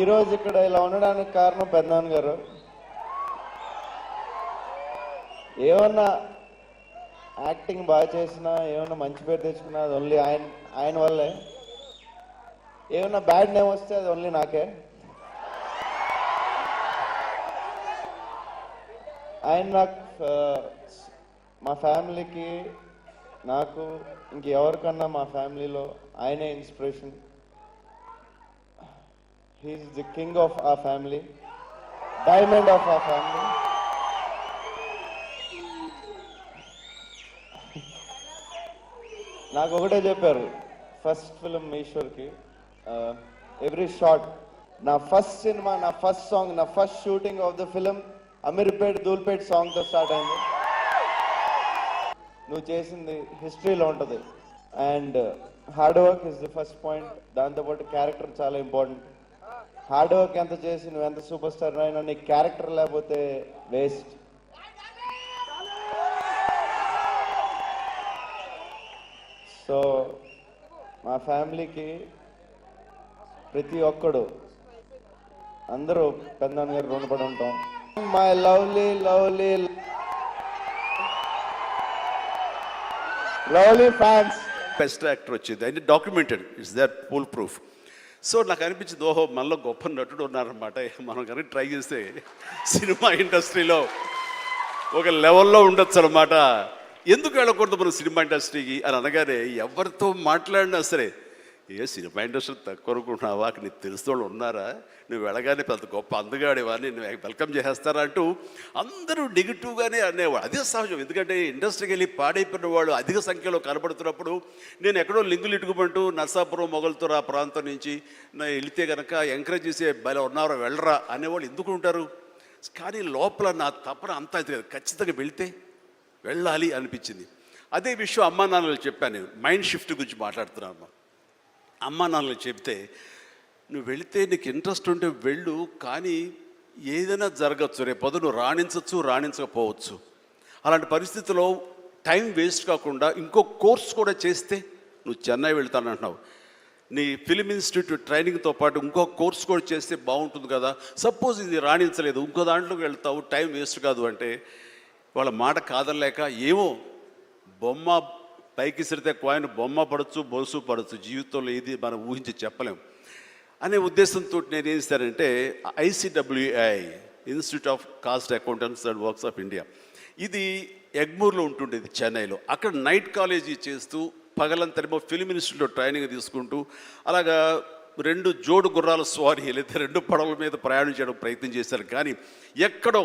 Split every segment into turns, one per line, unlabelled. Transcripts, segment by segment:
ఈరోజు ఇక్కడ ఇలా ఉండడానికి కారణం పెద్దనాన్న గారు. ఏమన్నా యాక్టింగ్ బాగా చేసినా ఏమన్నా మంచి పేరు తెచ్చుకున్నా అది ఓన్లీ ఆయన ఆయన వల్లే. ఏమన్నా బ్యాడ్ నేమ్ వస్తే అది ఓన్లీ నాకే. ఆయన నాకు మా ఫ్యామిలీకి నాకు ఇంకెవరికన్నా మా ఫ్యామిలీలో ఆయనే inspiration. He is the king of a family diamond of a family నాకు ఒకటే చెప్పారు ఫస్ట్ ఫిలిం ఈశ్వర్కి ఎవ్రీ షాట్ నా ఫస్ట్ సినిమా నా ఫస్ట్ సాంగ్ నా first shooting of the film Ameerpet Dhoolpet సాంగ్తో start అయింది. నువ్వు చేసింది హిస్టరీలో ఉంటుంది. And hard work is the first point దాంతోపాటు క్యారెక్టర్ చాలా ఇంపార్టెంట్ హార్డ్ వర్క్ ఎంత చేసి నువ్వు ఎంత సూపర్ స్టార్ అయినా నీ క్యారెక్టర్ లేకపోతే వేస్ట్ సో మా ఫ్యామిలీకి ప్రతి ఒక్కడు అందరూ పెద్దనాన్న గారు రుణపడి ఉంటాం. My lovely lovely lovely fans
best actor వచ్చింది. And documented it's there full proof so నాకు అనిపించింది ఓహో మనలో గొప్ప నటుడు ఉన్నారనమాట మనం కనుక ట్రై చేస్తే సినిమా ఇండస్ట్రీలో ఒక లెవెల్లో ఉండొచ్చు అనమాట ఎందుకు వెళ్ళకూడదు మనం సినిమా ఇండస్ట్రీకి? అని అనగానే ఎవరితో మాట్లాడినా సరే ఏ సినిమా ఇండస్ట్రీ తక్కువ అనుకుంటున్నావా అక్కడ నీకు తెలిసిన వాళ్ళు ఉన్నారా? నువ్వు వెళ్ళగానే పెద్ద గొప్ప అందగాడివా? నువ్వు వెల్కమ్ చేసేస్తారా అంటూ అందరూ నెగిటివ్గానే అనేవాడు అదే సహజం. ఎందుకంటే ఇండస్ట్రీకి వెళ్ళి పాడైపోయిన వాళ్ళు అధిక సంఖ్యలో కనబడుతున్నప్పుడు నేను ఎక్కడో లింగులు ఇటుకుమంటూ నర్సాపురం మొగల్తూరు ఆ ప్రాంతం నుంచి నేను వెళితే కనుక ఎంకరేజ్ చేసే బయలు ఉన్నారో వెళ్ళరా అనేవాళ్ళు ఎందుకు ఉంటారు? కానీ లోపల నా తపన అంతా ఇది కదా. ఖచ్చితంగా వెళితే వెళ్ళాలి అనిపించింది. అదే విషయం అమ్మా నాన్నలు చెప్పాను మైండ్ షిఫ్ట్ గురించి మాట్లాడుతున్నాను అమ్మ నాన్నలు చెప్తే నువ్వు వెళితే నీకు ఇంట్రెస్ట్ ఉంటే వెళ్ళు కానీ ఏదైనా జరగచ్చు. రేపు పొద్దు నువ్వు రాణించవచ్చు రాణించకపోవచ్చు. అలాంటి పరిస్థితిలో టైం వేస్ట్ కాకుండా ఇంకో కోర్స్ కూడా చేస్తే నువ్వు చెన్నై వెళ్తానంటున్నావు. నీ ఫిలిం ఇన్స్టిట్యూట్ ట్రైనింగ్తో పాటు ఇంకో కోర్స్ కూడా చేస్తే బాగుంటుంది కదా. సపోజ్ ఇది రాణించలేదు ఇంకో దాంట్లోకి వెళ్తావు టైం వేస్ట్ కాదు అంటే వాళ్ళ మాట కాదనలేక ఏమో బొమ్మ పైకి సిరితే కాయిన్ బొమ్మ పడచ్చు బొలుసు పడచ్చు జీవితంలో ఇది మనం ఊహించి చెప్పలేం. అనే ఉద్దేశంతో నేను ఏం చేశానంటే ICWI institute of cost accountants and works of India ఇది ఎగ్మూర్లో ఉంటుండేది చెన్నైలో. అక్కడ నైట్ కాలేజీ చేస్తూ పగలంతరేమో ఫిల్మ్ ఇన్స్టిట్యూట్లో ట్రైనింగ్ తీసుకుంటూ అలాగా రెండు జోడు గుర్రాల స్వారీ లేదా రెండు పడవల మీద ప్రయాణం చేయడం ప్రయత్నం చేశారు. కానీ ఎక్కడో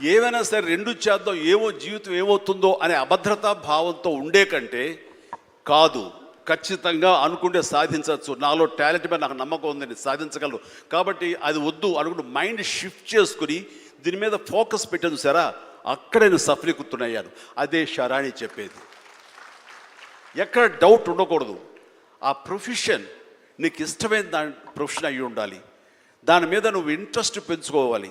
ఏవైనా సరే రెండు చేద్దాం ఏమో జీవితం ఏమవుతుందో అనే అభద్రతా భావంతో ఉండే కంటే కాదు. ఖచ్చితంగా అనుకుంటే సాధించవచ్చు. నాలో టాలెంట్ మీద నాకు నమ్మకం ఉందని సాధించగలరు కాబట్టి అది వద్దు అనుకుంటూ మైండ్ షిఫ్ట్ చేసుకుని దీని మీద ఫోకస్ పెట్టాను సరా అక్కడ నేను సఫలీకృతున్నాను అదే షరాణి చెప్పేది. ఎక్కడ డౌట్ ఉండకూడదు. ఆ ప్రొఫెషన్ నీకు ఇష్టమైన దాని ప్రొఫెషన్ అయ్యి ఉండాలి. దాని మీద నువ్వు ఇంట్రెస్ట్ పెంచుకోవాలి.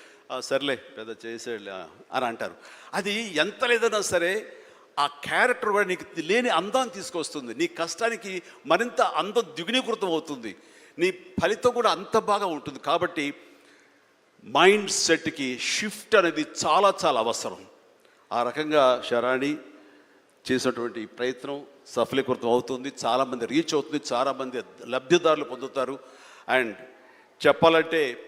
సర్లే పెద్ద చేసేళ్ళ అని అంటారు. అది ఎంత లేదన్నా సరే ఆ క్యారెక్టర్ కూడా నీకు లేని అందాన్ని తీసుకొస్తుంది. నీ కష్టానికి మరింత అందం ద్విగుణీకృతం అవుతుంది. నీ ఫలితం కూడా అంత బాగా ఉంటుంది. కాబట్టి మైండ్ సెట్కి షిఫ్ట్ అనేది చాలా చాలా అవసరం. ఆ రకంగా శరాణి చేసినటువంటి ప్రయత్నం సఫలీకృతం అవుతుంది. చాలామంది రీచ్ అవుతుంది. చాలామంది లబ్ధిదారులు పొందుతారు. అండ్ చెప్పాలంటే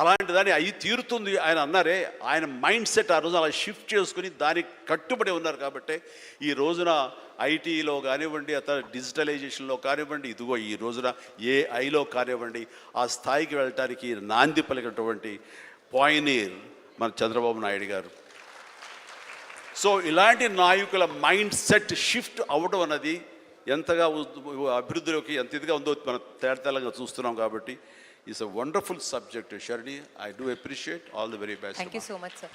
అలాంటి దాన్ని అయి తీరుతుంది ఆయన అన్నారే ఆయన మైండ్ సెట్ ఆ రోజు అలా షిఫ్ట్ చేసుకుని దానికి కట్టుబడి ఉన్నారు కాబట్టి ఈ రోజున ఐటీలో కానివ్వండి అతను డిజిటలైజేషన్లో కానివ్వండి ఇదిగో ఈ రోజున ఏఐలో కానివ్వండి ఆ స్థాయికి వెళ్ళటానికి నాంది పలికినటువంటి పాయినీర్ మన చంద్రబాబు నాయుడు గారు. సో ఇలాంటి నాయకుల మైండ్ సెట్ షిఫ్ట్ అవ్వడం అన్నది ఎంతగా అభివృద్ధిలోకి ఎంత ఇదిగా ఉందో మనం తేడతెల్లంగా చూస్తున్నాం కాబట్టి It's a wonderful subject, Sharni. I do appreciate. All the very best.
Thank you so much, sir.